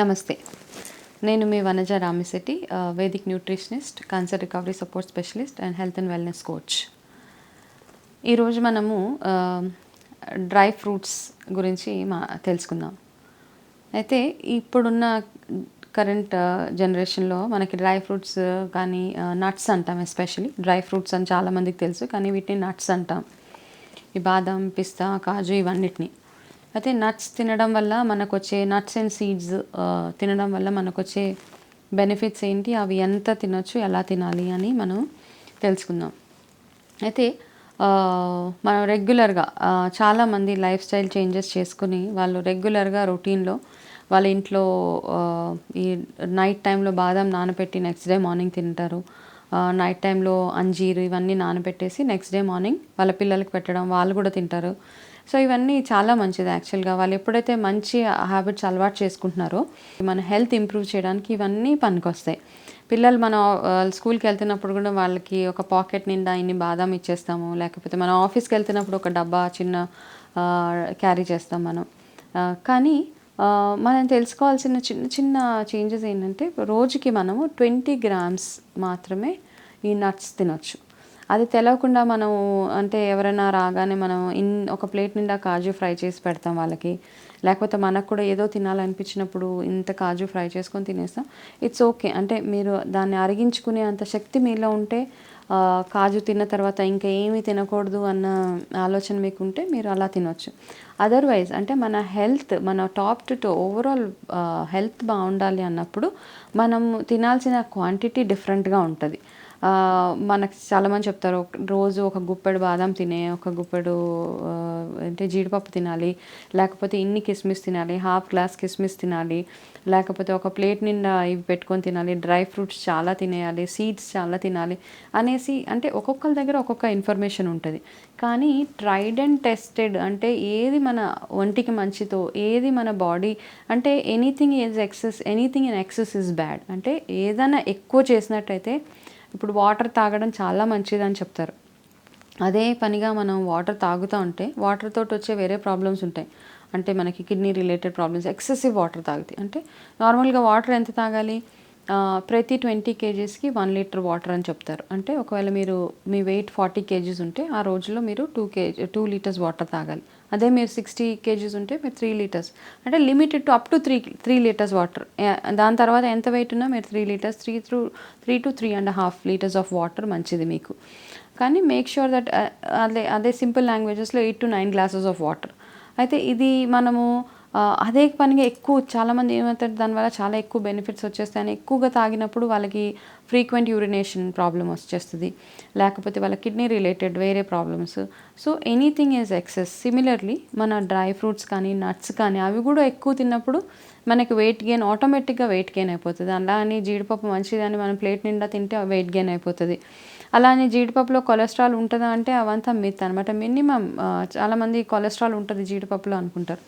నమస్తే. నేను మీ Vanaja Ramisetti Vedic nutritionist cancer recovery support specialist and health and wellness coach. ఈరోజు మనము dry fruits గురించి మా తెలుసుకుందాం. అయితే ఇప్పుడున్న కరెంట్ జనరేషన్లో మనకి డ్రై ఫ్రూట్స్ కానీ నట్స్ అంటాం ఎస్పెషలీ. డ్రై ఫ్రూట్స్ అని చాలామందికి తెలుసు కానీ వీటిని నట్స్ అంటాం. ఈ బాదం పిస్తా కాజు ఇవన్నిటిని. అయితే నట్స్ తినడం వల్ల మనకు వచ్చే నట్స్ అండ్ సీడ్స్ తినడం వల్ల మనకు వచ్చే బెనిఫిట్స్ ఏంటి అవి ఎంత తినొచ్చు ఎలా తినాలి అని మనం తెలుసుకుందాం. అయితే మనం రెగ్యులర్గా చాలామంది లైఫ్ స్టైల్ చేంజెస్ చేసుకుని వాళ్ళు రెగ్యులర్గా రొటీన్లో వాళ్ళ ఇంట్లో ఈ నైట్ టైంలో బాదం నానబెట్టి నెక్స్ట్ డే మార్నింగ్ తింటారు. నైట్ టైంలో అంజీరు ఇవన్నీ నానబెట్టేసి నెక్స్ట్ డే మార్నింగ్ వాళ్ళ పిల్లలకి పెట్టడం వాళ్ళు కూడా తింటారు. సో ఇవన్నీ చాలా మంచిది యాక్చువల్గా వాళ్ళు ఎప్పుడైతే మంచి హ్యాబిట్స్ అలవాటు చేసుకుంటున్నారో మన హెల్త్ ఇంప్రూవ్ చేయడానికి ఇవన్నీ పనికొస్తాయి. పిల్లలు మనం స్కూల్కి వెళ్తున్నప్పుడు కూడా వాళ్ళకి ఒక పాకెట్ నిండా ఇన్ని బాదం ఇచ్చేస్తాము లేకపోతే మనం ఆఫీస్కి వెళ్తున్నప్పుడు ఒక డబ్బా చిన్న క్యారీ చేస్తాం మనం. కానీ మనం తెలుసుకోవాల్సిన చిన్న చిన్న చేంజెస్ ఏంటంటే రోజుకి మనము ట్వంటీ గ్రామ్స్ మాత్రమే ఈ నట్స్ తినొచ్చు. అది తెలవకుండా మనం అంటే ఎవరైనా రాగానే మనం ఇన్ ఒక ప్లేట్ నిండా కాజు ఫ్రై చేసి పెడతాం వాళ్ళకి. లేకపోతే మనకు కూడా ఏదో తినాలనిపించినప్పుడు ఇంత కాజు ఫ్రై చేసుకొని తినేస్తాం. ఇట్స్ ఓకే అంటే మీరు దాన్ని అరిగించుకునే అంత శక్తి మీలో ఉంటే కాజు తిన్న తర్వాత ఇంకా ఏమీ తినకూడదు అన్న ఆలోచన మీకు ఉంటే మీరు అలా తినొచ్చు. అదర్వైజ్ అంటే మన హెల్త్ మన top to toe overall health బాగుండాలి అన్నప్పుడు మనం తినాల్సిన క్వాంటిటీ డిఫరెంట్గా ఉంటుంది. మనకు చాలామంది చెప్తారు రోజు ఒక గుప్పెడు బాదం తినే ఒక గుప్పెడు అంటే జీడిపప్పు తినాలి లేకపోతే ఇన్ని కిస్మిస్ తినాలి హాఫ్ గ్లాస్ కిస్మిస్ తినాలి లేకపోతే ఒక ప్లేట్ నిండా ఇవి పెట్టుకొని తినాలి డ్రై ఫ్రూట్స్ చాలా తినేయాలి సీడ్స్ చాలా తినాలి అనేసి అంటే ఒక్కొక్కరి దగ్గర ఒక్కొక్క ఇన్ఫర్మేషన్ ఉంటుంది. కానీ ట్రైడ్ అండ్ టెస్టెడ్ అంటే ఏది మన ఒంటికి మంచితో ఏది మన బాడీ అంటే anything is excess anything in excess is bad. అంటే ఏదైనా ఎక్కువ చేసినట్టయితే ఇప్పుడు వాటర్ తాగడం చాలా మంచిది అని చెప్తారు. అదే పనిగా మనం వాటర్ తాగుతూ ఉంటే వాటర్ తోటి వచ్చే వేరే ప్రాబ్లమ్స్ ఉంటాయి. అంటే మనకి kidney related problems excessive water తాగితే. అంటే నార్మల్గా వాటర్ ఎంత తాగాలి? ప్రతి ట్వంటీ కేజీస్కి వన్ లీటర్ వాటర్ అని చెప్తారు. అంటే ఒకవేళ మీరు మీ వెయిట్ ఫార్టీ కేజీస్ ఉంటే ఆ రోజులో మీరు two KG two litres water తాగాలి. అదే మీరు సిక్స్టీ కేజీస్ ఉంటే మీరు త్రీ లీటర్స్. అంటే limited to up to three three litres water. దాని తర్వాత ఎంత వెయిట్ ఉన్నా మీరు three litres three through three to three and half litres of water మంచిది మీకు. కానీ మేక్ ష్యూర్ దట్ అదే అదే simple లాంగ్వేజెస్లో eight to nine glasses of water అయితే ఇది మనము అదే పనిగా ఎక్కువ చాలామంది ఏమవుతారు దానివల్ల చాలా ఎక్కువ బెనిఫిట్స్ వచ్చేస్తాయని ఎక్కువగా తాగినప్పుడు వాళ్ళకి ఫ్రీక్వెంట్ యూరినేషన్ ప్రాబ్లం వచ్చేస్తుంది. లేకపోతే వాళ్ళ కిడ్నీ రిలేటెడ్ వేరే problems so anything is excess similarly మన డ్రై ఫ్రూట్స్ కానీ నట్స్ కానీ అవి కూడా ఎక్కువ తిన్నప్పుడు మనకి వెయిట్ గెయిన్ ఆటోమేటిక్గా వెయిట్ గెయిన్ అయిపోతుంది. అలా అని జీడిపప్పు మంచిదని మనం ప్లేట్ నిండా తింటే వెయిట్ గెయిన్ అయిపోతుంది. అలానే జీడిపప్పులో కొలెస్ట్రాల్ ఉంటుందా అంటే అవంతా మిత్ అనమాట మినిమం చాలామంది కొలెస్ట్రాల్ ఉంటుంది జీడిపప్పులో అనుకుంటారు.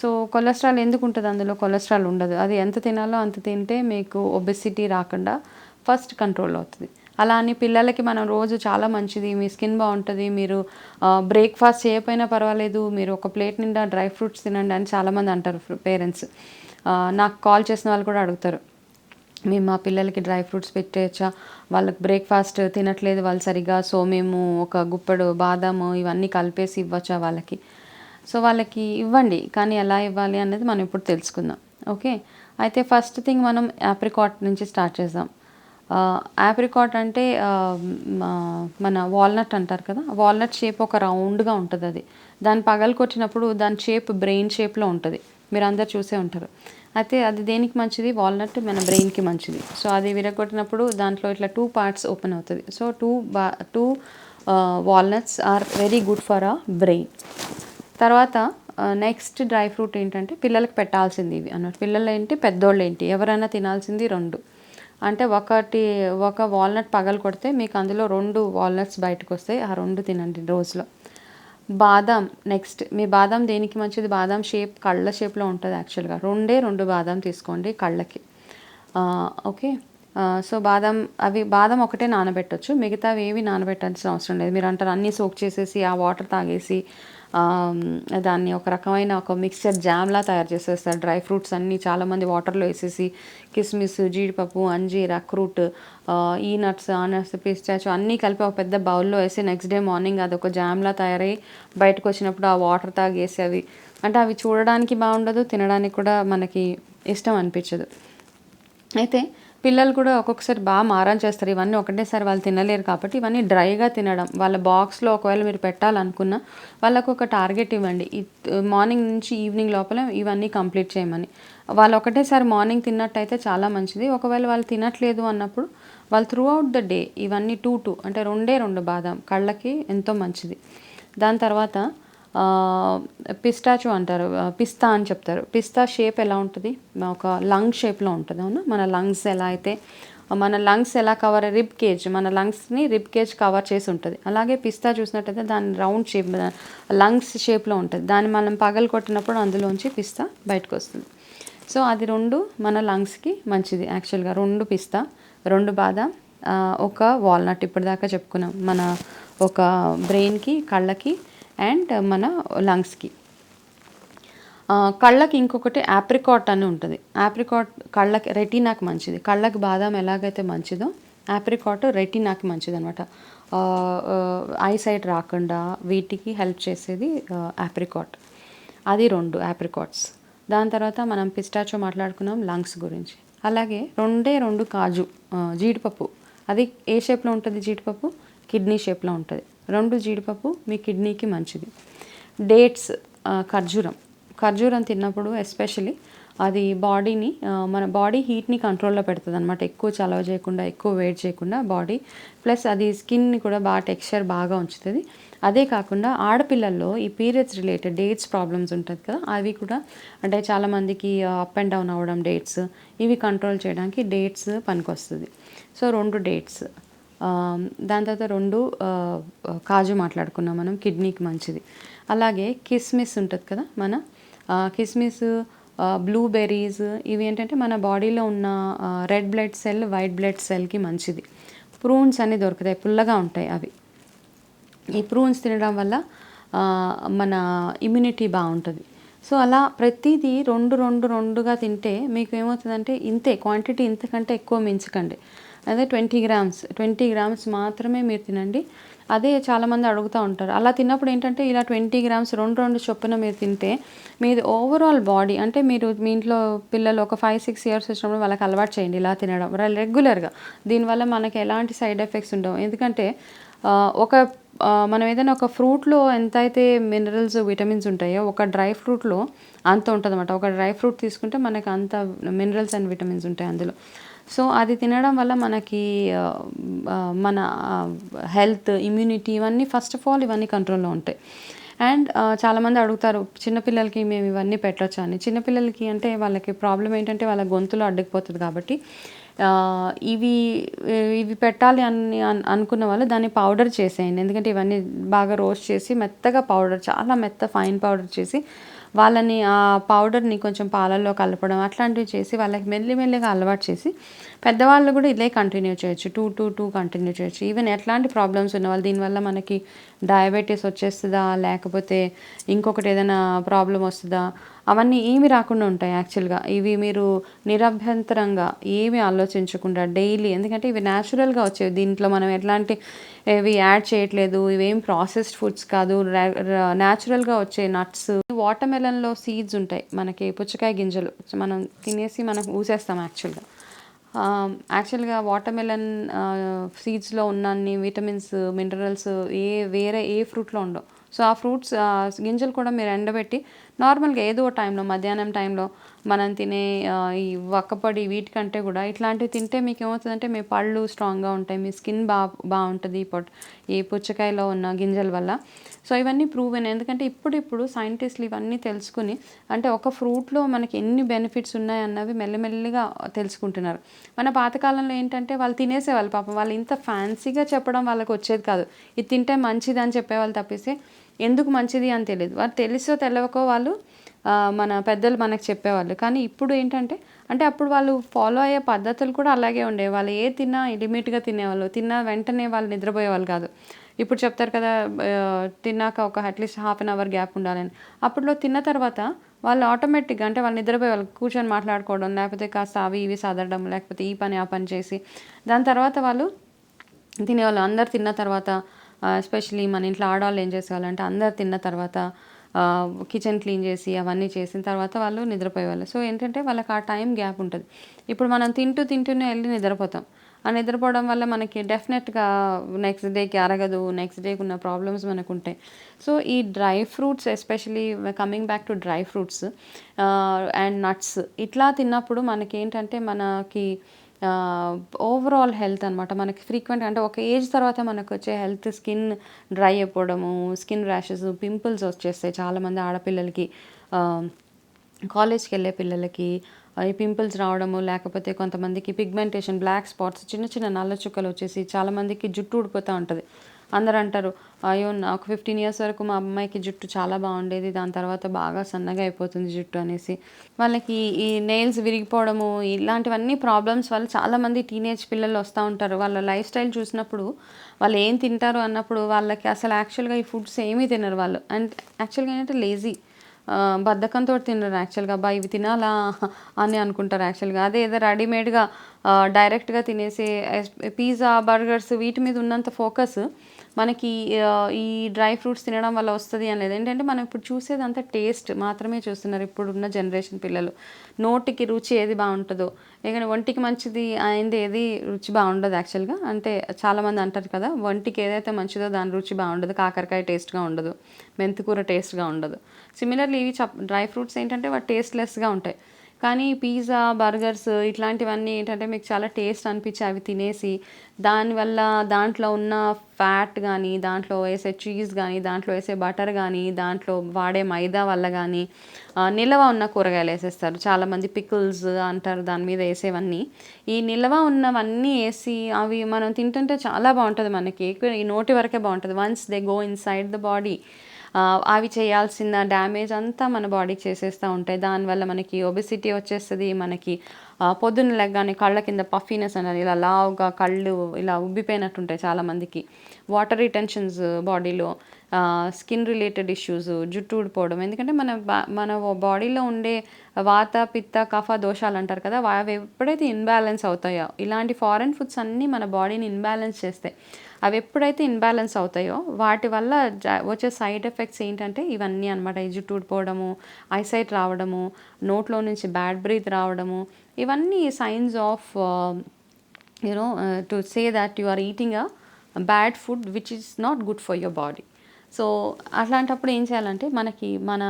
సో కొలెస్ట్రాల్ ఎందుకు ఉంటుంది అందులో? కొలెస్ట్రాల్ ఉండదు. అది ఎంత తినాలో అంత తింటే మీకు ఒబెసిటీ రాకుండా ఫస్ట్ కంట్రోల్ అవుతుంది. అలా అని పిల్లలకి మనం రోజు చాలా మంచిది. మీ స్కిన్ బాగుంటుంది. మీరు బ్రేక్ఫాస్ట్ చేయకపోయినా పర్వాలేదు. మీరు ఒక ప్లేట్ నిండా డ్రై ఫ్రూట్స్ తినండి అని చాలామంది అంటారు పేరెంట్స్. నాకు కాల్ చేసిన వాళ్ళు కూడా అడుగుతారు. మేము మా పిల్లలకి డ్రై ఫ్రూట్స్ పెట్టేయచ్చా? వాళ్ళకి బ్రేక్ఫాస్ట్ తినట్లేదు వాళ్ళు సరిగా. సో మేము ఒక గుప్పెడు బాదాము ఇవన్నీ కలిపేసి ఇవ్వచ్చా వాళ్ళకి? సో వాళ్ళకి ఇవ్వండి కానీ ఎలా ఇవ్వాలి అనేది మనం ఇప్పుడు తెలుసుకుందాం. ఓకే? అయితే ఫస్ట్ థింగ్ మనం యాప్రికాట్ నుంచి స్టార్ట్ చేద్దాం. యాప్రికాట్ అంటే మన వాల్నట్ అంటారు కదా? వాల్నట్ షేప్ ఒక రౌండ్గా ఉంటుంది అది. దాని పగలకొచ్చినప్పుడు దాని షేప్ బ్రెయిన్ షేప్లో ఉంటుంది. మీరు అందరు చూసే ఉంటారు. అయితే అది దేనికి మంచిది? వాల్నట్ మన బ్రెయిన్కి మంచిది. సో అది విరగొట్టినప్పుడు దాంట్లో ఇట్లా టూ పార్ట్స్ ఓపెన్ అవుతుంది. సో టూ బా two walnuts are very good for a brain తర్వాత నెక్స్ట్ డ్రై ఫ్రూట్ ఏంటంటే పిల్లలకు పెట్టాల్సింది ఇవి అన్నట్టు పిల్లలు ఏంటి పెద్దోళ్ళు ఏంటి ఎవరైనా తినాల్సింది రెండు. అంటే ఒకటి ఒక వాల్నట్ పగలు కొడితే మీకు అందులో రెండు వాల్నట్స్ బయటకు వస్తాయి ఆ రెండు తినండి రోజులో. బాదాం నెక్స్ట్ మీ బాదాం దేనికి మంచిది? బాదాం షేప్ కళ్ళ షేప్లో ఉంటుంది యాక్చువల్గా రెండే రెండు బాదాం తీసుకోండి కళ్ళకి. ఓకే? సో బాదం అవి బాదం ఒకటే నానబెట్టొచ్చు. మిగతావి ఏవి నానబెట్టాల్సిన అవసరం లేదు. మీరు అంటారు అన్నీ సోక్ చేసేసి ఆ వాటర్ తాగేసి దాన్ని ఒక రకమైన ఒక మిక్స్చర్ జామ్లా తయారు చేసేస్తారు. డ్రై ఫ్రూట్స్ అన్నీ చాలామంది వాటర్లో వేసేసి కిస్మిస్ జీడిపప్పు అంజీర్ అక్రూట్ ఈ నట్స్ ఆ నట్స్ పిస్టాచు అన్నీ కలిపి ఒక పెద్ద బౌల్లో వేసి నెక్స్ట్ డే మార్నింగ్ అది ఒక జామ్లా తయారై బయటకు వచ్చినప్పుడు ఆ వాటర్ తాగేసి అవి అంటే అవి చూడడానికి బాగుండదు తినడానికి కూడా మనకి ఇష్టం అనిపించదు. అయితే పిల్లలు కూడా ఒక్కొక్కసారి బాగా మారం చేస్తారు. ఇవన్నీ ఒకటేసారి వాళ్ళు తినలేరు కాబట్టి ఇవన్నీ డ్రైగా తినడం వాళ్ళ బాక్స్లో ఒకవేళ మీరు పెట్టాలనుకున్నా వాళ్ళకు ఒక టార్గెట్ ఇవ్వండి. మార్నింగ్ నుంచి ఈవినింగ్ లోపల ఇవన్నీ కంప్లీట్ చేయమని. వాళ్ళు ఒకటేసారి మార్నింగ్ తిన్నట్టయితే చాలా మంచిది. ఒకవేళ వాళ్ళు తినట్లేదు అన్నప్పుడు వాళ్ళు త్రూ అవుట్ ద డే ఇవన్నీ టూ టూ అంటే రెండే రెండు బాదం కళ్ళకి ఎంతో మంచిది. దాని తర్వాత పిస్టాచో అంటారు పిస్తా అని చెప్తారు. పిస్తా షేప్ ఎలా ఉంటుంది? ఒక లంగ్ షేప్లో ఉంటుంది అవునా? మన లంగ్స్ ఎలా అయితే మన లంగ్స్ ఎలా కవర్ రిబ్ కేజ్ మన లంగ్స్ని రిబ్ కేజ్ కవర్ చేసి ఉంటుంది. అలాగే పిస్తా చూసినట్టయితే దాని రౌండ్ షేప్ లంగ్స్ షేప్లో ఉంటుంది. దాన్ని మనం పగలు కొట్టినప్పుడు అందులోంచి పిస్తా బయటకు వస్తుంది. సో అది రెండు మన లంగ్స్కి మంచిది యాక్చువల్గా రెండు పిస్తా రెండు బాదం ఒక వాల్నట్ ఇప్పటిదాకా చెప్పుకున్నాం. మన ఒక బ్రెయిన్కి కళ్ళకి అండ్ మన లంగ్స్కి. కళ్ళకి ఇంకొకటి యాప్రికాట్ అని ఉంటుంది. యాప్రికాట్ కళ్ళకి రెటీనాకి మంచిది. కళ్ళకి బాదం ఎలాగైతే మంచిదో యాప్రికాట్ రెటీనాకి మంచిది అనమాట ఐసైట్ రాకుండా వీటికి హెల్ప్ చేసేది యాప్రికాట్ అది రెండు యాప్రికాట్స్ దాని తర్వాత మనం పిస్టాచో మాట్లాడుకున్నాం లంగ్స్ గురించి. అలాగే రెండే రెండు కాజు జీడిపప్పు. అది ఏ షేప్లో ఉంటుంది జీడిపప్పు? కిడ్నీ షేప్లో ఉంటుంది. రెండు జీడిపప్పు మీ కిడ్నీకి మంచిది. డేట్స్ ఖర్జూరం. ఖర్జూరం తిన్నప్పుడు ఎస్పెషలీ అది బాడీని మన బాడీ హీట్ని కంట్రోల్లో పెడుతుంది అనమాట ఎక్కువ చలవ చేయకుండా ఎక్కువ వెయిట్ చేయకుండా బాడీ. ప్లస్ అది స్కిన్ని కూడా బాగా టెక్స్చర్ బాగా ఉంచుతుంది. అదే కాకుండా ఆడపిల్లల్లో ఈ పీరియడ్స్ రిలేటెడ్ డేట్స్ ప్రాబ్లమ్స్ ఉంటుంది కదా అవి కూడా అంటే చాలామందికి అప్ అండ్ డౌన్ అవ్వడం డేట్స్ ఇవి కంట్రోల్ చేయడానికి డేట్స్ పనికొస్తుంది. సో రెండు డేట్స్. దాని తర్వాత రెండు కాజు మాట్లాడుకున్నాం మనం కిడ్నీకి మంచిది. అలాగే కిస్మిస్ ఉంటుంది కదా మన కిస్మిస్ బ్లూబెర్రీస్ ఇవి ఏంటంటే మన బాడీలో ఉన్న red blood cell white blood సెల్కి మంచిది. ప్రూన్స్ అన్నీ దొరుకుతాయి పుల్లగా ఉంటాయి అవి. ఈ ప్రూన్స్ తినడం వల్ల మన ఇమ్యూనిటీ బాగుంటుంది. సో అలా ప్రతిదీ రెండు రెండు రెండుగా తింటే మీకు ఏమవుతుందంటే ఇంతే క్వాంటిటీ ఇంతకంటే ఎక్కువ మించకండి. అదే ట్వంటీ గ్రామ్స్. ట్వంటీ గ్రామ్స్ మాత్రమే మీరు తినండి. అదే చాలామంది అడుగుతూ ఉంటారు. అలా తిన్నప్పుడు ఏంటంటే ఇలా ట్వంటీ గ్రామ్స్ రెండు రెండు చొప్పున మీరు తింటే మీది ఓవరాల్ బాడీ అంటే మీరు మీ ఇంట్లో పిల్లలు ఒక ఫైవ్ సిక్స్ ఇయర్స్ వచ్చినప్పుడు వాళ్ళకి అలవాటు చేయండి ఇలా తినడం. రెగ్యులర్గా దీనివల్ల మనకి ఎలాంటి సైడ్ ఎఫెక్ట్స్ ఉండవు. ఎందుకంటే ఒక మనం ఏదైనా ఒక ఫ్రూట్లో ఎంత అయితే మినరల్స్ విటమిన్స్ ఉంటాయో ఒక డ్రై ఫ్రూట్లో అంత ఉంటుందన్నమాట. ఒక డ్రై ఫ్రూట్ తీసుకుంటే మనకి అంత మినరల్స్ అండ్ విటమిన్స్ ఉంటాయి అందులో. సో అది తినడం వల్ల మనకి మన హెల్త్ ఇమ్యూనిటీ ఇవన్నీ ఫస్ట్ ఆఫ్ ఆల్ ఇవన్నీ కంట్రోల్లో ఉంటాయి. అండ్ చాలామంది అడుగుతారు చిన్నపిల్లలకి మేము ఇవన్నీ పెట్టొచ్చా అని. చిన్నపిల్లలకి అంటే వాళ్ళకి ప్రాబ్లం ఏంటంటే వాళ్ళ గొంతులో అడ్డుకుపోతుంది కాబట్టి ఇవి ఇవి పెట్టాలి అని అనుకున్న వాళ్ళు దాన్ని పౌడర్ చేసేయండి. ఎందుకంటే ఇవన్నీ బాగా రోస్ట్ చేసి మెత్తగా పౌడర్ చాలా మెత్త ఫైన్ పౌడర్ చేసి వాళ్ళని ఆ పౌడర్ని కొంచెం పాలల్లో కలపడం అట్లాంటివి చేసి వాళ్ళకి మెల్లిమెల్లిగా అలవాటు చేసి పెద్దవాళ్ళు కూడా ఇదే కంటిన్యూ చేయొచ్చు. టూ టూ టూ కంటిన్యూ చేయొచ్చు. ఈవెన్ ఎట్లాంటి ప్రాబ్లమ్స్ ఉన్న వాళ్ళు దీనివల్ల మనకి డయాబెటీస్ వచ్చేస్తుందా? లేకపోతే ఇంకొకటి ఏదైనా ప్రాబ్లం వస్తుందా? అవన్నీ ఏమి రాకుండా ఉంటాయి యాక్చువల్గా. ఇవి మీరు నిరభ్యంతరంగా ఏమి ఆలోచించకుండా డైలీ ఎందుకంటే ఇవి న్యాచురల్గా వచ్చేవి. దీంట్లో మనం ఎట్లాంటి ఇవి యాడ్ చేయట్లేదు ఇవేం ప్రాసెస్డ్ ఫుడ్స్ కాదు న్యాచురల్గా వచ్చే నట్స్. వాటర్ మెలన్లో సీడ్స్ ఉంటాయి మనకి పుచ్చకాయ గింజలు. మనం తినేసి మనం ఊసేస్తాం యాక్చువల్గా. యాక్చువల్గా వాటర్ మెలన్ సీడ్స్లో ఉన్నన్ని విటమిన్స్ మినరల్స్ ఏ వేరే ఏ ఫ్రూట్లో ఉండవు. సో ఆ ఫ్రూట్స్ గింజలు కూడా మీరు ఎండబెట్టి నార్మల్గా ఏదో ఒక టైంలో మధ్యాహ్నం టైంలో మనం తినే ఈ వక్కపొడి వీటికంటే కూడా ఇట్లాంటివి తింటే మీకు ఏమవుతుందంటే మీ పళ్ళు స్ట్రాంగ్గా ఉంటాయి మీ స్కిన్ బా బాగుంటుంది ఈ పొట్ ఈ పుచ్చకాయలో ఉన్న గింజల వల్ల. సో ఇవన్నీ ప్రూవ్ అయినాయి. ఎందుకంటే ఇప్పుడిప్పుడు సైంటిస్టులు ఇవన్నీ తెలుసుకుని అంటే ఒక ఫ్రూట్లో మనకి ఎన్ని బెనిఫిట్స్ ఉన్నాయన్నవి మెల్లమెల్లిగా తెలుసుకుంటున్నారు. మన పాతకాలంలో ఏంటంటే వాళ్ళు తినేసేవాళ్ళు పాపం. వాళ్ళు ఇంత ఫ్యాన్సీగా చెప్పడం వాళ్ళకి వచ్చేది కాదు. ఇది తింటే మంచిది అని చెప్పేవాళ్ళు తప్పిస్తే ఎందుకు మంచిది అని తెలియదు వాళ్ళు తెలుసో తెలవకో వాళ్ళు మన పెద్దలు మనకు చెప్పేవాళ్ళు. కానీ ఇప్పుడు ఏంటంటే అంటే అప్పుడు వాళ్ళు ఫాలో అయ్యే పద్ధతులు కూడా అలాగే ఉండేవి. వాళ్ళు ఏ తిన్నా లిమిట్గా తినేవాళ్ళు. తిన్న వెంటనే వాళ్ళు నిద్రపోయేవాళ్ళు కాదు. ఇప్పుడు చెప్తారు కదా తిన్నాక ఒక at least half an hour gap ఉండాలని. అప్పట్లో తిన్న తర్వాత వాళ్ళు ఆటోమేటిక్గా అంటే వాళ్ళు నిద్రపోయే వాళ్ళు కూర్చొని మాట్లాడుకోవడం లేకపోతే కాస్త అవి ఇవి సదరడం లేకపోతే ఈ పని ఆ పని చేసి. దాని తర్వాత వాళ్ళు తినేవాళ్ళు. అందరు తిన్న తర్వాత ఎస్పెషలీ మన ఇంట్లో ఆడవాళ్ళు ఏం చేసేవాళ్ళంటే అందరు తిన్న తర్వాత కిచెన్ క్లీన్ చేసి అవన్నీ చేసిన తర్వాత వాళ్ళు నిద్రపోయేవాళ్ళు. సో ఏంటంటే వాళ్ళకి ఆ టైం గ్యాప్ ఉంటుంది. ఇప్పుడు మనం తింటూ తింటూనే వెళ్ళి నిద్రపోతాం. ఆ నిద్రపోవడం వల్ల మనకి డెఫినెట్గా నెక్స్ట్ డేకి అరగదు నెక్స్ట్ డేకి ఉన్న ప్రాబ్లమ్స్ మనకు ఉంటాయి సో ఈ dry fruits especially coming back to dry fruits and nuts ఇట్లా తిన్నప్పుడు మనకి ఏంటంటే మనకి ఓవరాల్ హెల్త్ అనమాట మనకి ఫ్రీక్వెంట్ అంటే ఒక ఏజ్ తర్వాత మనకు వచ్చే హెల్త్ స్కిన్ డ్రై అయిపోవడము స్కిన్ ర్యాషెస్ పింపుల్స్ వచ్చేస్తాయి చాలామంది ఆడపిల్లలకి. కాలేజ్కి వెళ్ళే పిల్లలకి ఈ పింపుల్స్ రావడము లేకపోతే కొంతమందికి పిగ్మెంటేషన్ బ్లాక్ స్పాట్స్ చిన్న చిన్న నల్ల చుక్కలు వచ్చేసి చాలామందికి జుట్టు ఊడిపోతూ ఉంటుంది. అందరూ అంటారు అయ్యో నాకు ఫిఫ్టీన్ ఇయర్స్ వరకు మా అమ్మాయికి జుట్టు చాలా బాగుండేది దాని తర్వాత బాగా సన్నగా అయిపోతుంది జుట్టు అనేసి. వాళ్ళకి ఈ నెయిల్స్ విరిగిపోవడము ఇలాంటివన్నీ ప్రాబ్లమ్స్ వల్ల చాలామంది టీనేజ్ పిల్లలు వస్తూ ఉంటారు. వాళ్ళ లైఫ్ స్టైల్ చూసినప్పుడు వాళ్ళు ఏం తింటారు అన్నప్పుడు వాళ్ళకి అసలు యాక్చువల్గా ఈ ఫుడ్స్ ఏమీ తినరు వాళ్ళు. అండ్ యాక్చువల్గా ఏంటంటే లేజీ బద్ధకంతో తినరు యాక్చువల్గా అబ్బా ఇవి తినాలా? అని అనుకుంటారు యాక్చువల్గా అదే ఏదో రెడీమేడ్గా డైరెక్ట్గా తినేసి పిజ్జా బర్గర్స్ వీటి మీద ఉన్నంత ఫోకస్ మనకి ఈ డ్రై ఫ్రూట్స్ తినడం వల్ల వస్తుంది అని లేదు ఏంటంటే మనం ఇప్పుడు చూసేదంతా టేస్ట్ మాత్రమే చూస్తున్నారు ఇప్పుడున్న జనరేషన్ పిల్లలు. నోటికి రుచి ఏది బాగుంటుందో ఎందుకంటే ఒంటికి మంచిది అయింది ఏది రుచి బాగుండదు యాక్చువల్గా. అంటే చాలామంది అంటారు కదా ఒంటికి ఏదైతే మంచిదో దాని రుచి బాగుండదు కాకరకాయ టేస్ట్గా ఉండదు మెంతికూర టేస్ట్గా ఉండదు. సిమిలర్లీ ఇవి చప్ డ్రై ఫ్రూట్స్ ఏంటంటే వాటి టేస్ట్లెస్గా ఉంటాయి. కానీ పిజ్జా బర్గర్స్ ఇట్లాంటివన్నీ ఏంటంటే మీకు చాలా టేస్ట్ అనిపించి అవి తినేసి. దానివల్ల దాంట్లో ఉన్న ఫ్యాట్ కానీ దాంట్లో వేసే చీజ్ కానీ దాంట్లో వేసే బటర్ కానీ దాంట్లో వాడే మైదా వల్ల కానీ నిల్వ ఉన్న కూరగాయలు వేసేస్తారు. చాలామంది పికిల్స్ అంటారు దాని మీద వేసేవన్నీ. ఈ నిల్వ ఉన్నవన్నీ వేసి అవి మనం తింటుంటే చాలా బాగుంటుంది మనకి. ఎక్కువ ఈ నోటి వరకే బాగుంటుంది. Once they go inside the body అవి చేయాల్సిన డ్యామేజ్ అంతా మన బాడీకి చేసేస్తూ ఉంటాయి. దానివల్ల మనకి ఒబిసిటీ వచ్చేస్తుంది మనకి పొద్దున్న లెగ్గానే కళ్ళ కింద పఫీనెస్ అనేది ఇలా లావుగా కళ్ళు ఇలా ఉబ్బిపోయినట్టు ఉంటాయి చాలామందికి వాటర్ రిటెన్షన్స్ బాడీలో స్కిన్ రిలేటెడ్ ఇష్యూస్ జుట్టు ఊడిపోవడం. ఎందుకంటే మన మన బాడీలో ఉండే వాత పిత్త కఫ దోషాలు అంటారు కదా అవి ఎప్పుడైతే ఇన్బ్యాలెన్స్ అవుతాయో ఇలాంటి ఫారెన్ ఫుడ్స్ అన్నీ మన బాడీని ఇన్బ్యాలెన్స్ చేస్తాయి. అవి ఎప్పుడైతే ఇన్బ్యాలెన్స్ అవుతాయో వాటి వల్ల వచ్చే సైడ్ ఎఫెక్ట్స్ ఏంటంటే ఇవన్నీ అనమాట ఈ జుట్టు ఊడిపోవడము ఐసైట్ రావడము నోట్లో నుంచి బ్యాడ్ బ్రీత్ రావడము. ఇవన్నీ signs of you know to say that you are eating a bad food which is not good for your body. So అట్లాంటప్పుడు ఏం చేయాలంటే మనకి మన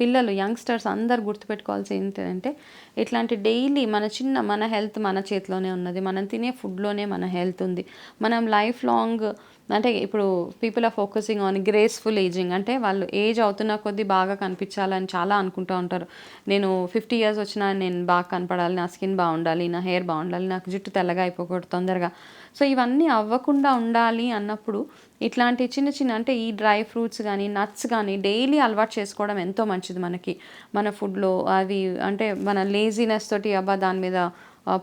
పిల్లలు యంగ్స్టర్స్ అందరు గుర్తుపెట్టుకోవాల్సి ఏంటంటే ఇట్లాంటి డైలీ మన చిన్న మన హెల్త్ మన చేతిలోనే ఉన్నది. మనం తినే ఫుడ్లోనే మన హెల్త్ ఉంది. మనం లైఫ్ లాంగ్ అంటే ఇప్పుడు people are focusing on graceful ageing. అంటే వాళ్ళు ఏజ్ అవుతున్న కొద్దీ బాగా కనిపించాలని చాలా అనుకుంటూ ఉంటారు. నేను ఫిఫ్టీ ఇయర్స్ వచ్చినా నేను బాగా కనపడాలి నా స్కిన్ బాగుండాలి నా హెయిర్ బాగుండాలి నాకు జుట్టు తెల్లగా అయిపోకూడదు తొందరగా. సో ఇవన్నీ అవ్వకుండా ఉండాలి అన్నప్పుడు ఇట్లాంటి చిన్న చిన్న అంటే ఈ డ్రై ఫ్రూట్స్ కానీ నట్స్ కానీ డైలీ అలవాటు చేసుకోవడం ఎంతో మంచిది మనకి. మన ఫుడ్లో అవి అంటే మన లేజినెస్ తోటి అబ్బా దాని మీద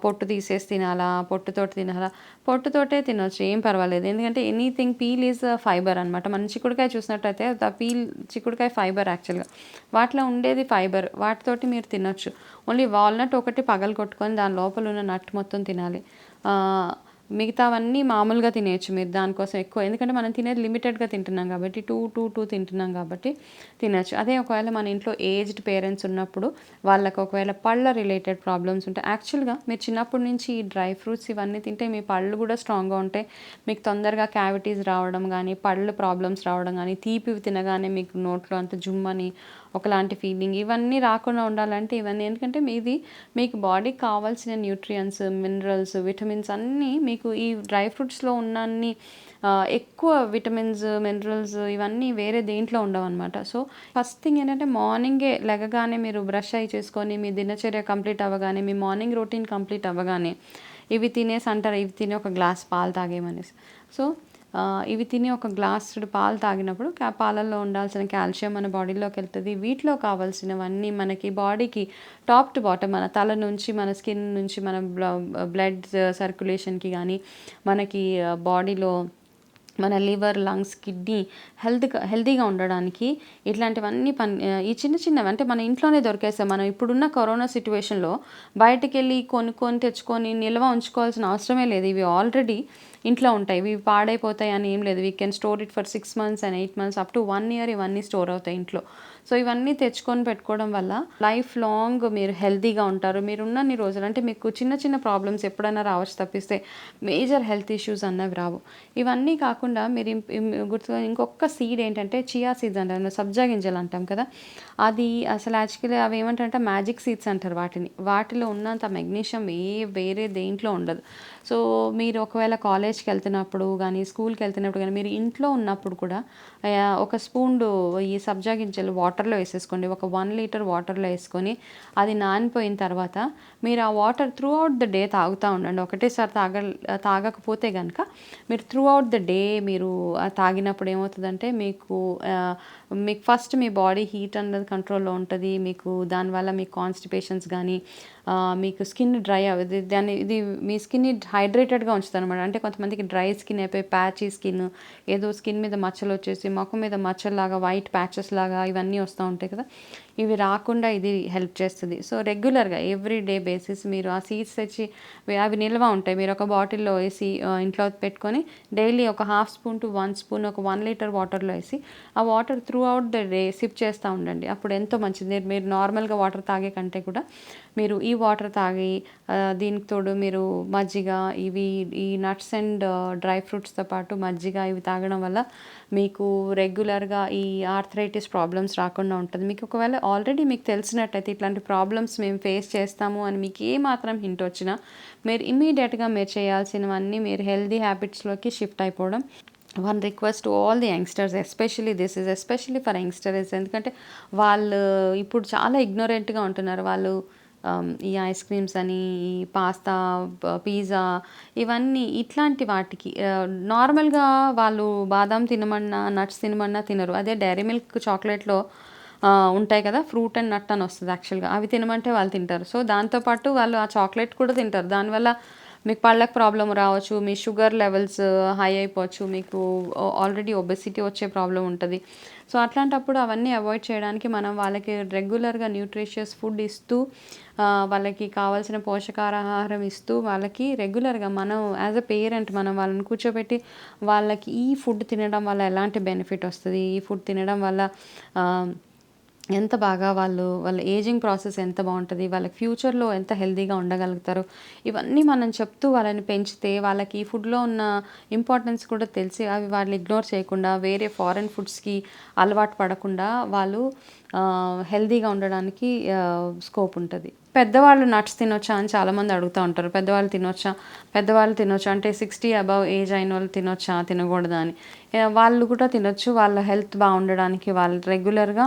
పొట్టు తీసేసి తినాలా పొట్టుతోటి తినాలా. పొట్టుతోటే తినొచ్చు ఏం పర్వాలేదు. ఎందుకంటే ఎనీథింగ్ పీల్ ఈజ్ ఫైబర్ అనమాట మనం చిక్కుడుకాయ చూసినట్టయితే ద పీల్ చిక్కుడుకాయ ఫైబర్ యాక్చువల్గా వాటిలో ఉండేది ఫైబర్ వాటితోటి మీరు తినొచ్చు. ఓన్లీ వాల్నట్ ఒకటి పగలు కొట్టుకొని దాని లోపల ఉన్న నట్ మొత్తం తినాలి. మిగతావన్నీ మామూలుగా తినేయచ్చు మీరు దానికోసం ఎక్కువ. ఎందుకంటే మనం తినేది లిమిటెడ్గా తింటున్నాం కాబట్టి టూ టూ టూ తింటున్నాం కాబట్టి తినచ్చు. అదే ఒకవేళ మన ఇంట్లో ఏజ్డ్ పేరెంట్స్ ఉన్నప్పుడు వాళ్ళకు ఒకవేళ పళ్ళ రిలేటెడ్ ప్రాబ్లమ్స్ ఉంటాయి యాక్చువల్గా మీరు చిన్నప్పటి నుంచి ఈ డ్రై ఫ్రూట్స్ ఇవన్నీ తింటే మీ పళ్ళు కూడా స్ట్రాంగ్గా ఉంటాయి మీకు తొందరగా క్యావిటీస్ రావడం కానీ పళ్ళు ప్రాబ్లమ్స్ రావడం కానీ తీపి తినగానే మీకు నోట్లో అంత జుమ్మని ఒకలాంటి ఫీలింగ్ ఇవన్నీ రాకుండా ఉండాలంటే ఇవన్నీ. ఎందుకంటే మీది మీకు బాడీకి కావాల్సిన న్యూట్రియన్స్ మినరల్స్ విటమిన్స్ అన్నీ మీకు ఈ డ్రై ఫ్రూట్స్లో ఉన్నన్ని ఎక్కువ విటమిన్స్ మినరల్స్ ఇవన్నీ వేరే దేంట్లో ఉండవు అనమాట సో ఫస్ట్ థింగ్ ఏంటంటే మార్నింగే లెగగానే మీరు బ్రష్ అయి చేసుకొని మీ దినచర్య కంప్లీట్ అవ్వగానే మీ మార్నింగ్ రొటీన్ కంప్లీట్ అవ్వగానే ఇవి తినేసి అంటారు ఇవి తిని ఒక గ్లాస్ పాలు తాగేమనేసి. సో ఇవి తిని ఒక గ్లాసుడు పాలు తాగినప్పుడు పాలల్లో ఉండాల్సిన కాల్షియం మన బాడీలోకి వెళ్తుంది. వీటిలో కావాల్సినవన్నీ మనకి బాడీకి టాప్ టు బాటమ్ మన తల నుంచి మన స్కిన్ నుంచి మన బ్లడ్ సర్క్యులేషన్కి కానీ మనకి బాడీలో మన లివర్ లంగ్స్ కిడ్నీ హెల్త్గా హెల్తీగా ఉండడానికి ఇట్లాంటివన్నీ పని ఈ చిన్న చిన్నవి అంటే మన ఇంట్లోనే దొరికేస్తాయి. మనం ఇప్పుడున్న కరోనా సిచ్యువేషన్లో బయటకు వెళ్ళి కొనుక్కొని తెచ్చుకొని నిల్వ ఉంచుకోవాల్సిన అవసరమే లేదు. ఇవి ఆల్రెడీ ఇంట్లో ఉంటాయి. ఇవి పాడైపోతాయి అని ఏం లేదు. We can store it for six months and eight months up to one year ఇవన్నీ స్టోర్ అవుతాయి ఇంట్లో. సో ఇవన్నీ తెచ్చుకొని పెట్టుకోవడం వల్ల లైఫ్ లాంగ్ మీరు హెల్తీగా ఉంటారు. మీరు ఉన్నన్ని రోజులు అంటే మీకు చిన్న చిన్న ప్రాబ్లమ్స్ ఎప్పుడైనా రావచ్చు తప్పిస్తే మేజర్ హెల్త్ ఇష్యూస్ అన్నవి రావు. ఇవన్నీ కాకుండా మీరు గుర్తు ఇంకొక సీడ్ ఏంటంటే చియా సీడ్స్ అంటారు. సబ్జా గింజలు అంటాం కదా. అది అసలు యాక్చువల్లీ అవి ఏమంటారంటే మ్యాజిక్ సీడ్స్ అంటారు వాటిని. వాటిలో ఉన్నంత మెగ్నీషియం ఏ వేరే దేంట్లో ఉండదు. సో మీరు ఒకవేళ కాలేజ్కి వెళ్తున్నప్పుడు కానీ స్కూల్కి వెళ్తున్నప్పుడు కానీ మీరు ఇంట్లో ఉన్నప్పుడు కూడా ఒక స్పూన్ ఈ సబ్జా గింజలు వాటర్ వాటర్లో వేసేసుకోండి. ఒక వన్ లీటర్ వాటర్లో వేసుకొని అది నానిపోయిన తర్వాత మీరు ఆ water throughout the day తాగుతూ ఉండండి. ఒకటేసారి తాగ తాగకపోతే కనుక మీరు త్రూ అవుట్ ద డే మీరు తాగినప్పుడు ఏమవుతుందంటే మీకు మీకు ఫస్ట్ మీ బాడీ హీట్ అన్నది కంట్రోల్లో ఉంటుంది. మీకు దానివల్ల మీకు కాన్స్టిపేషన్స్ కానీ మీకు స్కిన్ డ్రై అవ్వదు దాన్ని ఇది మీ స్కిన్ని హైడ్రేటెడ్గా ఉంచుతుంది అనమాట. అంటే కొంతమందికి డ్రై స్కిన్ అయిపోయి ప్యాచీ స్కిన్ ఏదో స్కిన్ మీద మచ్చలు వచ్చేసి ముఖం మీద మచ్చల్లాగా వైట్ ప్యాచెస్ లాగా ఇవన్నీ వస్తూ ఉంటాయి కదా. ఇవి రాకుండా ఇది హెల్ప్ చేస్తుంది. సో రెగ్యులర్గా ఎవ్రీ డే బేసిస్ మీరు ఆ సీడ్స్ తెచ్చి అవి- నిల్వ ఉంటాయి. మీరు ఒక బాటిల్లో వేసి ఇంట్లో పెట్టుకొని డైలీ ఒక half spoon to one spoon ఒక వన్ లీటర్ వాటర్లో వేసి ఆ water throughout the day sip చేస్తూ ఉండండి. అప్పుడు ఎంతో మంచిది. మీరు- నార్మల్గా వాటర్ తాగే కంటే కూడా మీరు ఈ వాటర్ తాగి దీనికి తోడు మీరు మజ్జిగ ఇవి ఈ నట్స్ అండ్ డ్రై ఫ్రూట్స్తో పాటు మజ్జిగ ఇవి తాగడం వల్ల మీకు రెగ్యులర్గా ఈ ఆర్థరైటిస్ ప్రాబ్లమ్స్ రాకుండా ఉంటుంది. మీకు ఒకవేళ ఆల్రెడీ మీకు తెలిసినట్టయితే ఇట్లాంటి ప్రాబ్లమ్స్ మేము ఫేస్ చేస్తాము అని మీకు ఏ మాత్రం హింట్ వచ్చినా మీరు ఇమీడియట్గా మీరు చేయాల్సినవన్నీ మీరు హెల్దీ హ్యాబిట్స్లోకి షిఫ్ట్ అయిపోవడం one request to all the youngsters especially this is especially for youngsters ఎందుకంటే వాళ్ళు ఇప్పుడు చాలా ఇగ్నోరెంట్గా ఉంటున్నారు. వాళ్ళు um, ఈ ఐస్ క్రీమ్స్ అని పాస్తా పిజ్జా uh, ఇవన్నీ ఇట్లాంటి వాటికి uh, నార్మల్గా వాళ్ళు బాదాం తినమన్నా నట్స్ తినమన్నా తినరు. అదే డైరీ మిల్క్ చాక్లెట్లో ఉంటాయి కదా ఫ్రూట్ అండ్ నట్ అని వస్తుంది యాక్చువల్గా. అవి తినమంటే వాళ్ళు తింటారు. సో దాంతోపాటు వాళ్ళు ఆ చాక్లెట్ కూడా తింటారు. దానివల్ల మీకు పళ్ళకి ప్రాబ్లం రావచ్చు మీ షుగర్ లెవెల్స్ హై అయిపోవచ్చు మీకు ఆల్రెడీ ఒబెసిటీ వచ్చే ప్రాబ్లం ఉంటుంది. సో అట్లాంటప్పుడు అవన్నీ అవాయిడ్ చేయడానికి మనం వాళ్ళకి రెగ్యులర్గా న్యూట్రిషియస్ ఫుడ్ ఇస్తూ వాళ్ళకి కావాల్సిన పోషకాహారం ఇస్తూ వాళ్ళకి రెగ్యులర్గా మనం యాజ్ అ పేరెంట్ మనం వాళ్ళని కూర్చోబెట్టి వాళ్ళకి ఈ ఫుడ్ తినడం వల్ల ఎలాంటి బెనిఫిట్ వస్తుంది? ఈ ఫుడ్ తినడం వల్ల ఎంత బాగా వాళ్ళు వాళ్ళ ఏజింగ్ ప్రాసెస్ ఎంత బాగుంటుంది వాళ్ళకి ఫ్యూచర్లో ఎంత హెల్తీగా ఉండగలుగుతారు ఇవన్నీ మనం చెప్తూ వాళ్ళని పెంచితే వాళ్ళకి ఈ ఫుడ్లో ఉన్న ఇంపార్టెన్స్ కూడా తెలిసి అవి వాళ్ళు ఇగ్నోర్ చేయకుండా వేరే ఫారెన్ ఫుడ్స్కి అలవాటు పడకుండా వాళ్ళు హెల్తీగా ఉండడానికి స్కోప్ ఉంటుంది. పెద్దవాళ్ళు నట్స్ తినొచ్చా అని చాలామంది అడుగుతూ ఉంటారు. పెద్దవాళ్ళు తినొచ్చా? పెద్దవాళ్ళు తినొచ్చా? అంటే సిక్స్టీ అబవ్ ఏజ్ అయిన వాళ్ళు తినొచ్చా? తినకూడదా అని. వాళ్ళు కూడా తినొచ్చు. వాళ్ళ హెల్త్ బాగుండడానికి వాళ్ళు రెగ్యులర్గా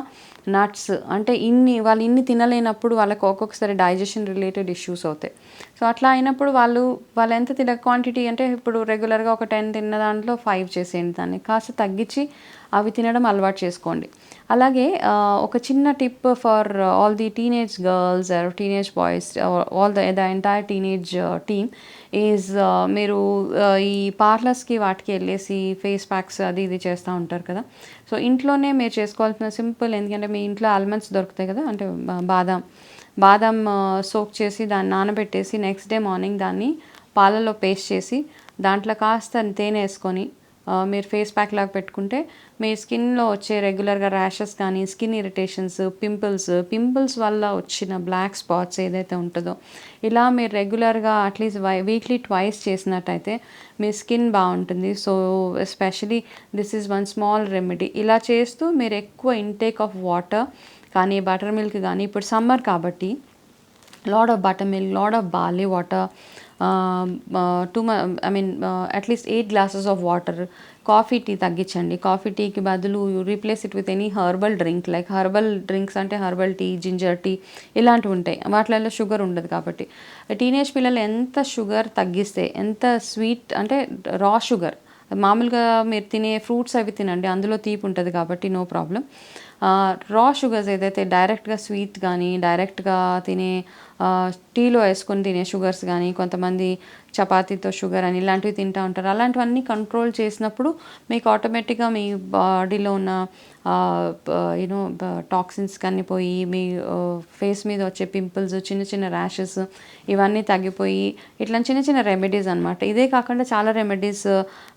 నట్స్ అంటే ఇన్ని వాళ్ళు ఇన్ని తినలేనప్పుడు వాళ్ళకి ఒక్కొక్కసారి డైజెషన్ రిలేటెడ్ ఇష్యూస్ అవుతాయి. సో అట్లా అయినప్పుడు వాళ్ళు వాళ్ళు ఎంత తిన క్వాంటిటీ అంటే ఇప్పుడు రెగ్యులర్గా ఒక టెన్ తిన్న దాంట్లో ఫైవ్ చేసేయండి దాన్ని. కాస్త తగ్గించి అవి తినడం అలవాటు చేసుకోండి. అలాగే ఒక చిన్న tip for all the teenage girls or teenage boys all the the entire teenage team is మీరు ఈ పార్లర్స్కి వాటికి వెళ్ళేసి ఫేస్ ప్యాక్స్ అది ఇది చేస్తూ ఉంటారు కదా. సో ఇంట్లోనే మీరు చేసుకోవాల్సిన సింపుల్ ఎందుకంటే మీ ఇంట్లో ఆల్మండ్స్ దొరుకుతాయి కదా అంటే బాదం. బాదాం బాదం సోక్ చేసి దాన్ని నానబెట్టేసి నెక్స్ట్ డే మార్నింగ్ దాన్ని పాలలో పేస్ట్ చేసి దాంట్లో కాస్త తేనె వేసుకొని మీరు ఫేస్ ప్యాక్ లాగా పెట్టుకుంటే మీ స్కిన్లో వచ్చే రెగ్యులర్గా ర్యాషెస్ కానీ స్కిన్ ఇరిటేషన్స్ పింపుల్స్ పింపుల్స్ వల్ల వచ్చిన బ్లాక్ స్పాట్స్ ఏదైతే ఉంటుందో ఇలా మీరు రెగ్యులర్గా అట్లీస్ట్ వై వీక్లీ ట్వైస్ చేసినట్టయితే మీ స్కిన్ బాగుంటుంది. So especially this is one small remedy ఇలా చేస్తూ మీరు ఎక్కువ ఇంటేక్ ఆఫ్ వాటర్ కానీ బటర్ మిల్క్ కానీ ఇప్పుడు సమ్మర్ కాబట్టి lot of buttermilk lot of barley water too I mean at least eight glasses of water coffee tea తగ్గించండి. Coffee టీకి బదులు replace it with any herbal drink like herbal drinks అంటే herbal tea ginger tea ఇలాంటివి ఉంటాయి. వాటిలలో sugar ఉండదు కాబట్టి. Teenage పిల్లలు ఎంత షుగర్ తగ్గిస్తే ఎంత స్వీట్ అంటే రా షుగర్ మామూలుగా మీరు తినే ఫ్రూట్స్ అవి తినండి అందులో తీపి ఉంటుంది కాబట్టి నో ప్రాబ్లం రా షుగర్స్ ఏదైతే డైరెక్ట్గా స్వీట్ కానీ డైరెక్ట్గా తినే టీలో వేసుకొని తినే షుగర్స్ కానీ కొంతమంది చపాతీతో షుగర్ అని ఇలాంటివి తింటూ ఉంటారు. అలాంటివన్నీ కంట్రోల్ చేసినప్పుడు మీకు ఆటోమేటిక్గా మీ బాడీలో ఉన్న యూనో టాక్సిన్స్ కానీ పోయి మీ ఫేస్ మీద వచ్చే పింపుల్స్ చిన్న చిన్న ర్యాషెస్ ఇవన్నీ తగ్గిపోయి ఇట్లా చిన్న చిన్న రెమెడీస్ అనమాట ఇదే కాకుండా చాలా రెమెడీస్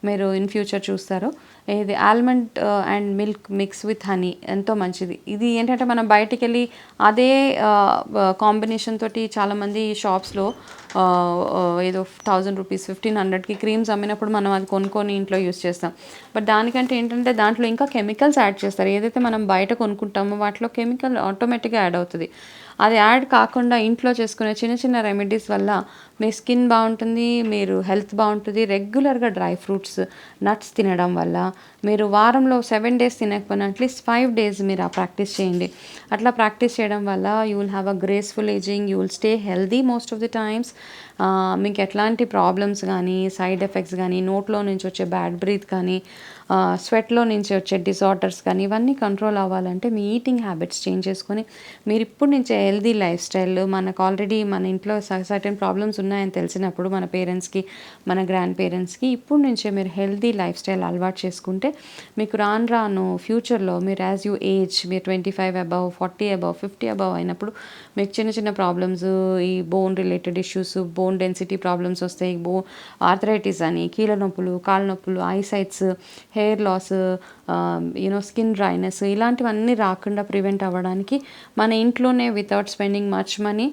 మీరు ఇన్ ఫ్యూచర్ చూస్తారు. ఇది almond and milk mix with honey ఎంతో మంచిది. ఇది ఏంటంటే మనం బయటికి వెళ్ళి అదే uh, uh, కాంబినేషన్ తోటి చాలామంది షాప్స్లో uh, ఏదో థౌజండ్ రూపీస్ ఫిఫ్టీన్ హండ్రెడ్కి క్రీమ్స్ అమ్మినప్పుడు మనం అది కొనుక్కొని ఇంట్లో యూస్ చేస్తాం. బట్ దానికంటే ఏంటంటే దాంట్లో ఇంకా కెమికల్స్ యాడ్ చేస్తారు. ఏదైతే మనం బయట కొనుక్కుంటామో వాటిలో కెమికల్ ఆటోమేటిక్గా యాడ్ అవుతుంది. అది యాడ్ కాకుండా ఇంట్లో చేసుకునే చిన్న చిన్న రెమెడీస్ వల్ల మీ స్కిన్ బాగుంటుంది మీరు హెల్త్ బాగుంటుంది. రెగ్యులర్గా డ్రై ఫ్రూట్స్ నట్స్ తినడం వల్ల మీరు వారంలో సెవెన్ డేస్ తినకపోయినా అట్లీస్ట్ ఫైవ్ డేస్ మీరు ఆ ప్రాక్టీస్ చేయండి. అట్లా ప్రాక్టీస్ చేయడం వల్ల you will have a graceful ageing you will stay healthy most of the times. మీకు ఎట్లాంటి ప్రాబ్లమ్స్ కానీ సైడ్ ఎఫెక్ట్స్ కానీ నోట్లో నుంచి వచ్చే బ్యాడ్ బ్రీత్ కానీ స్వెట్లో నుంచి వచ్చే డిజార్డర్స్ కానీ ఇవన్నీ కంట్రోల్ అవ్వాలంటే మీ ఈటింగ్ హ్యాబిట్స్ చేంజ్ చేసుకొని మీరు ఇప్పుడు నుంచే హెల్దీ లైఫ్ స్టైల్ మనకు ఆల్రెడీ మన ఇంట్లో సర్టెన్ ప్రాబ్లమ్స్ ఉన్నాయని తెలిసినప్పుడు మన పేరెంట్స్కి మన గ్రాండ్ పేరెంట్స్కి ఇప్పుడు నుంచే మీరు హెల్దీ లైఫ్ స్టైల్ అలవాటు చేసుకుంటే మీకు రాను రాను ఫ్యూచర్లో మీరు యాజ్ యూ ఏజ్ మీరు twenty five above forty above fifty above అయినప్పుడు మీకు చిన్న చిన్న ప్రాబ్లమ్స్ ఈ bone related issues bone density problems వస్తాయి బో ఆర్థరైటిస్ అని కీళ్ళ నొప్పులు కాళ్ళ నొప్పులు eyesights hair loss you know skin dryness ఇలాంటివన్నీ రాకుండా ప్రివెంట్ అవ్వడానికి మన ఇంట్లోనే వితౌట్ స్పెండింగ్ మచ్ మనీ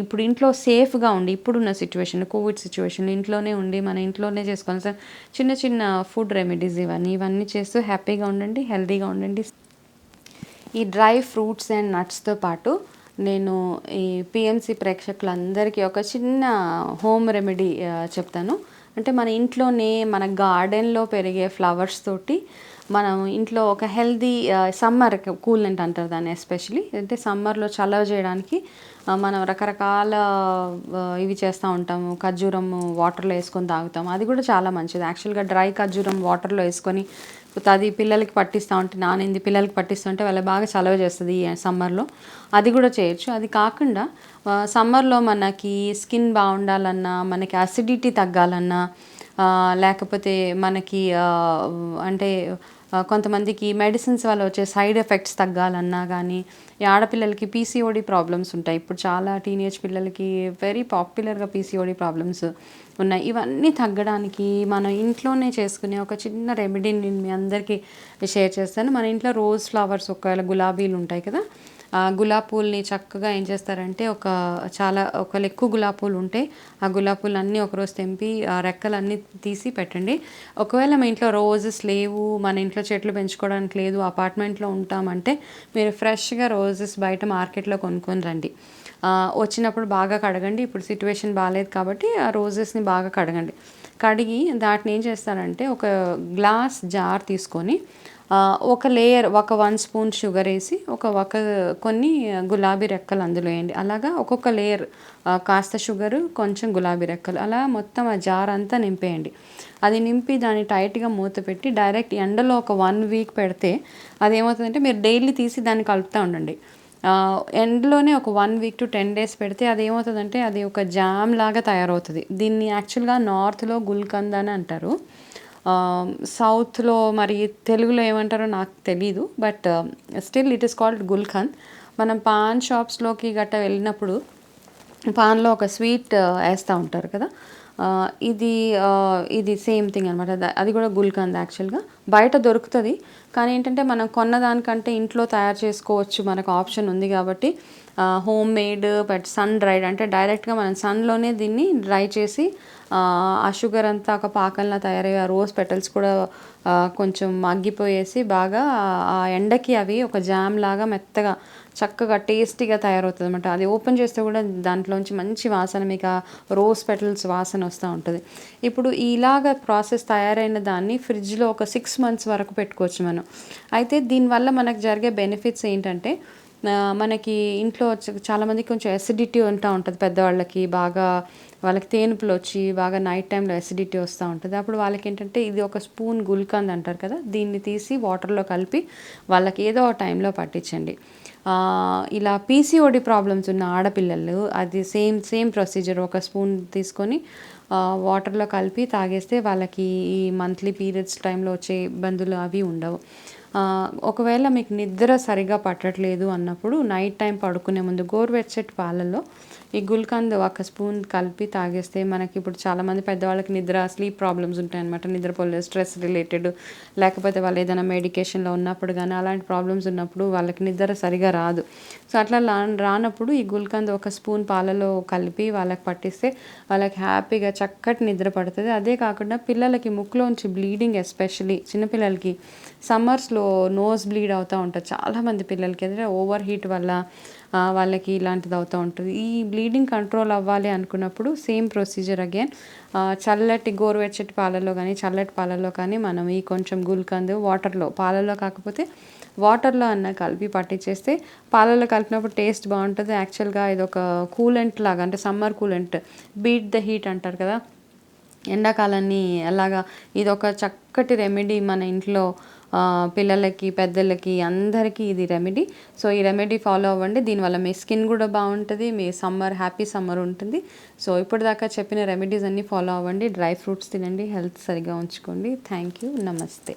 ఇప్పుడు ఇంట్లో సేఫ్గా ఉండి ఇప్పుడున్న సిచ్యువేషన్ కోవిడ్ సిచ్యువేషన్ ఇంట్లోనే ఉండి మన ఇంట్లోనే చేసుకోవాలి. సార్ చిన్న చిన్న ఫుడ్ రెమెడీస్ ఇవన్నీ ఇవన్నీ చేస్తూ హ్యాపీగా ఉండండి హెల్తీగా ఉండండి. ఈ డ్రై ఫ్రూట్స్ అండ్ నట్స్తో పాటు నేను ఈ పిఎంసి ప్రేక్షకులందరికీ ఒక చిన్న హోమ్ రెమెడీ చెప్తాను. అంటే మన ఇంట్లోనే మన గార్డెన్లో పెరిగే ఫ్లవర్స్ తోటి మనం ఇంట్లో ఒక హెల్దీ సమ్మర్ కూలెంట్ అంటారు దాన్ని ఎస్పెషలీ. అంటే సమ్మర్లో చలవ చేయడానికి మనం రకరకాల ఇవి చేస్తూ ఉంటాము. ఖర్జూరం వాటర్లో వేసుకొని తాగుతాం అది కూడా చాలా మంచిది. యాక్చువల్గా డ్రై ఖర్జూరం వాటర్లో వేసుకొని అది పిల్లలకి పట్టిస్తూ ఉంటే నానింది పిల్లలకి పట్టిస్తుంటే వాళ్ళ బాగా చలవ చేస్తుంది ఈ సమ్మర్లో. అది కూడా చేయొచ్చు. అది కాకుండా సమ్మర్లో మనకి స్కిన్ బాగుండాలన్నా మనకి అసిడిటీ తగ్గాలన్నా లేకపోతే మనకి అంటే కొంతమందికి మెడిసిన్స్ వల్ల వచ్చే సైడ్ ఎఫెక్ట్స్ తగ్గాలన్నా కానీ ఈ ఆడపిల్లలకి పీసీఓడి ప్రాబ్లమ్స్ ఉంటాయి. ఇప్పుడు చాలా టీనేజ్ పిల్లలకి వెరీ పాపులర్గా పీసీఓడి ప్రాబ్లమ్స్ ఉన్నాయి ఇవన్నీ తగ్గడానికి మనం ఇంట్లోనే చేసుకునే ఒక చిన్న రెమెడీని నేను మీ అందరికీ షేర్ చేస్తాను. మన ఇంట్లో రోజ్ ఫ్లవర్స్ ఒకవేళ గులాబీలు ఉంటాయి కదా ఆ గులాబ్ పూలని చక్కగా ఏం చేస్తారంటే ఒక చాలా ఒకవేళ ఎక్కువ గులాబ్ పూలు ఉంటే ఆ గులాబ్ పూలు అన్నీ ఒకరోజు తెంపి ఆ రెక్కలన్నీ తీసి పెట్టండి. ఒకవేళ మీ ఇంట్లో రోజెస్ లేవు మన ఇంట్లో చెట్లు పెంచుకోవడానికి లేదు అపార్ట్మెంట్లో ఉంటామంటే మీరు ఫ్రెష్గా రోజెస్ బయట మార్కెట్లో కొనుక్కొని రండి. వచ్చినప్పుడు బాగా కడగండి. ఇప్పుడు సిచ్యువేషన్ బాగాలేదు కాబట్టి ఆ రోజెస్ని బాగా కడగండి. కడిగి దాటిని ఏం చేస్తారంటే ఒక గ్లాస్ జార్ తీసుకొని ఒక లేయర్ ఒక వన్ స్పూన్ షుగర్ వేసి ఒక ఒక కొన్ని గులాబీ రెక్కలు అందులో వేయండి. అలాగా ఒక్కొక్క లేయర్ కాస్త షుగర్ కొంచెం గులాబీ రెక్కలు అలా మొత్తం ఆ జార్ అంతా నింపేయండి. అది నింపి దాన్ని టైట్గా మూత పెట్టి డైరెక్ట్ ఎండలో ఒక వన్ వీక్ పెడితే అది ఏమవుతుందంటే మీరు డైలీ తీసి దాన్ని కలుపుతూ ఉండండి. ఎండ్లోనే ఒక one week to ten days పెడితే అది ఏమవుతుందంటే అది ఒక జామ్ లాగా తయారవుతుంది. దీన్ని యాక్చువల్గా నార్త్లో గుల్కంద్ అని అంటారు. సౌత్లో మరి తెలుగులో ఏమంటారో నాకు తెలీదు but still it is called gulkand మనం పాన్ షాప్స్లోకి గట్ట వెళ్ళినప్పుడు పాన్లో ఒక స్వీట్ వేస్తూ ఉంటారు కదా. ఇది ఇది సేమ్ థింగ్ అనమాట అది కూడా గుల్కంద్ యాక్చువల్గా బయట దొరుకుతుంది. కానీ ఏంటంటే మనం కొన్న దానికంటే ఇంట్లో తయారు చేసుకోవచ్చు మనకు ఆప్షన్ ఉంది కాబట్టి home made but sun dried అంటే డైరెక్ట్గా మనం సన్లోనే దీన్ని డ్రై చేసి ఆ షుగర్ అంతా ఒక పాకంలా తయారయ్యి ఆ రోజ్ పెటల్స్ కూడా కొంచెం మగ్గిపోయేసి బాగా ఆ ఎండకి అవి ఒక జామ్ లాగా మెత్తగా చక్కగా టేస్టీగా తయారవుతుంది అనమాట అది ఓపెన్ చేస్తే కూడా దాంట్లోంచి మంచి వాసన మీకు ఆ రోజ్ పెటల్స్ వాసన వస్తూ ఉంటుంది. ఇప్పుడు ఇలాగ ప్రాసెస్ తయారైన దాన్ని ఫ్రిడ్జ్లో ఒక సిక్స్ మంత్స్ వరకు పెట్టుకోవచ్చు మనం. అయితే దీనివల్ల మనకు జరిగే బెనిఫిట్స్ ఏంటంటే మనకి ఇంట్లో వచ్చి- చాలామందికి కొంచెం ఎసిడిటీ ఉంటా ఉంటుంది. పెద్దవాళ్ళకి బాగా వాళ్ళకి తేనుపులు వచ్చి బాగా నైట్ టైంలో ఎసిడిటీ వస్తూ ఉంటుంది. అప్పుడు వాళ్ళకి ఏంటంటే ఇది ఒక స్పూన్ గుల్కంద్ అంటారు కదా దీన్ని తీసి వాటర్లో కలిపి వాళ్ళకి ఏదో ఒక టైంలో పట్టించండి. ఇలా పీసీఓడి ప్రాబ్లమ్స్ ఉన్న ఆడపిల్లలు అది సేమ్ సేమ్ ప్రొసీజర్ ఒక స్పూన్ తీసుకొని వాటర్లో కలిపి తాగేస్తే వాళ్ళకి ఈ మంత్లీ పీరియడ్స్ టైంలో వచ్చే ఇబ్బందులు అవి ఉండవు. ఒకవేళ మీకు నిద్ర సరిగా పట్టట్లేదు అన్నప్పుడు నైట్ టైం పడుకునే ముందు గోరువెచ్చటి పాలల్లో ఈ గుల్కంద్ ఒక స్పూన్ కలిపి తాగేస్తే మనకి ఇప్పుడు చాలామంది పెద్దవాళ్ళకి నిద్ర స్లీప్ ప్రాబ్లమ్స్ ఉంటాయన్నమాట. నిద్రపోలేదు స్ట్రెస్ రిలేటెడ్. లేకపోతే వాళ్ళు ఏదైనా మెడికేషన్లో ఉన్నప్పుడు కానీ అలాంటి ప్రాబ్లమ్స్ ఉన్నప్పుడు వాళ్ళకి నిద్ర సరిగా రాదు. సో అట్లా రానప్పుడు ఈ గుల్కంద్ ఒక స్పూన్ పాలలో కలిపి వాళ్ళకి పట్టిస్తే వాళ్ళకి హ్యాపీగా చక్కటి నిద్ర పడుతుంది. అదే కాకుండా పిల్లలకి ముక్కులోంచి బ్లీడింగ్ ఎస్పెషలీ చిన్నపిల్లలకి సమ్మర్స్లో నోస్ బ్లీడ్ అవుతూ ఉంటుంది. చాలామంది పిల్లలకి ఎదురు ఓవర్ హీట్ వల్ల వాళ్ళకి ఇలాంటిది అవుతూ ఉంటుంది. ఈ బ్లీడింగ్ కంట్రోల్ అవ్వాలి అనుకున్నప్పుడు సేమ్ ప్రొసీజర్ అగైన్. చల్లటి గోరువెచ్చటి పాలలో కానీ చల్లటి పాలలో కానీ మనం ఈ కొంచెం గుల్కందు వాటర్లో పాలలో కాకపోతే వాటర్లో అన్న కలిపి పట్టించేస్తే పాలలో కలిపినప్పుడు టేస్ట్ బాగుంటుంది. యాక్చువల్గా ఇది ఒక కూలెంట్ లాగా అంటే summer coolant. Beat the heat అంటారు కదా. ఎండాకాలాన్ని అలాగా ఇది ఒక చక్కటి రెమెడీ మన ఇంట్లో పిల్లలకి పెద్దలకి అందరికీ ఇది రెమెడీ సో ఈ రెమెడీ ఫాలో అవ్వండి. దీనివల్ల మీ స్కిన్ కూడా బాగుంటుంది మీ సమ్మర్ హ్యాపీ సమ్మర్ ఉంటుంది. సో ఇప్పటిదాకా చెప్పిన రెమెడీస్ అన్నీ ఫాలో అవ్వండి. డ్రై ఫ్రూట్స్ తినండి హెల్త్ సరిగా ఉంచుకోండి. థ్యాంక్ యూ నమస్తే